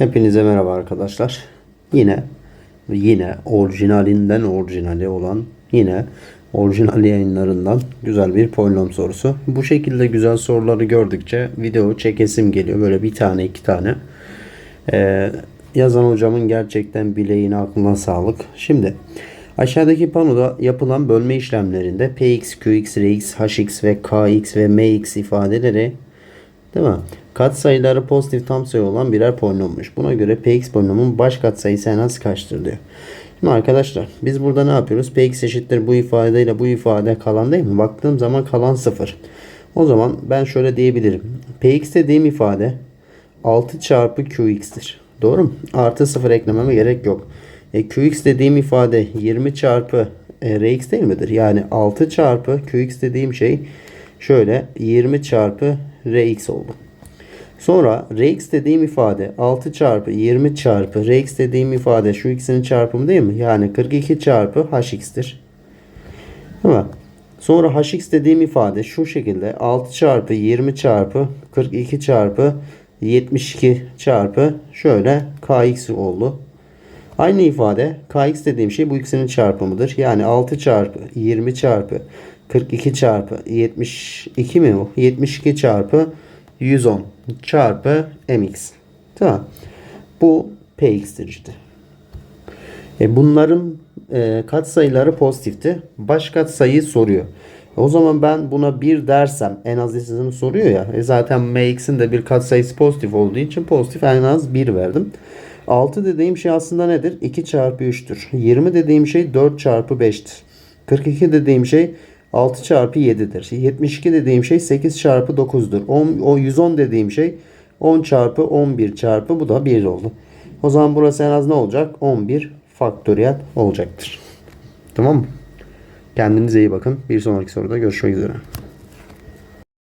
Hepinize merhaba arkadaşlar. Yine yine orijinalinden orijinali olan yine orijinal yayınlarından güzel bir polinom sorusu. Bu şekilde güzel soruları gördükçe video çekesim geliyor. Böyle bir tane iki tane. Ee, yazan hocamın gerçekten bileğine aklına sağlık. Şimdi aşağıdaki panoda yapılan bölme işlemlerinde px, qx, rx, hx ve kx ve mx ifadeleri Değil mi? Katsayıları pozitif tam sayı olan birer polinommuş. Buna göre px polinomun baş katsayısı en az kaçtır diyor. Şimdi arkadaşlar biz burada ne yapıyoruz? px eşittir bu ifadeyle bu ifade kalan değil mi? Baktığım zaman kalan 0. O zaman ben şöyle diyebilirim. px dediğim ifade 6 çarpı qx'tir. Doğru mu? Artı 0 eklememe gerek yok. E, qx dediğim ifade 20 çarpı e, rx değil midir? Yani 6 çarpı qx dediğim şey şöyle 20 çarpı rx oldu. Sonra rx dediğim ifade 6 çarpı 20 çarpı rx dediğim ifade şu ikisinin çarpımı değil mi? Yani 42 çarpı hx'tir. Değil mi? Sonra hx dediğim ifade şu şekilde 6 çarpı 20 çarpı 42 çarpı 72 çarpı şöyle kx oldu. Aynı ifade kx dediğim şey bu ikisinin çarpımıdır. Yani 6 çarpı 20 çarpı 42 çarpı 72 mi o? 72 çarpı 110 çarpı mx. Tamam. Bu px'tir işte. E bunların e, katsayıları pozitifti. Baş katsayıyı soruyor. O zaman ben buna 1 dersem en az sizin soruyor ya. E zaten mx'in de bir katsayısı pozitif olduğu için pozitif en az 1 verdim. 6 dediğim şey aslında nedir? 2 çarpı 3'tür. 20 dediğim şey 4 çarpı 5'tir. 42 dediğim şey 6 çarpı 7'dir. 72 dediğim şey 8 çarpı 9'dur. 10, o 110 dediğim şey 10 çarpı 11 çarpı bu da 1 oldu. O zaman burası en az ne olacak? 11 faktöriyel olacaktır. Tamam mı? Kendinize iyi bakın. Bir sonraki soruda görüşmek üzere.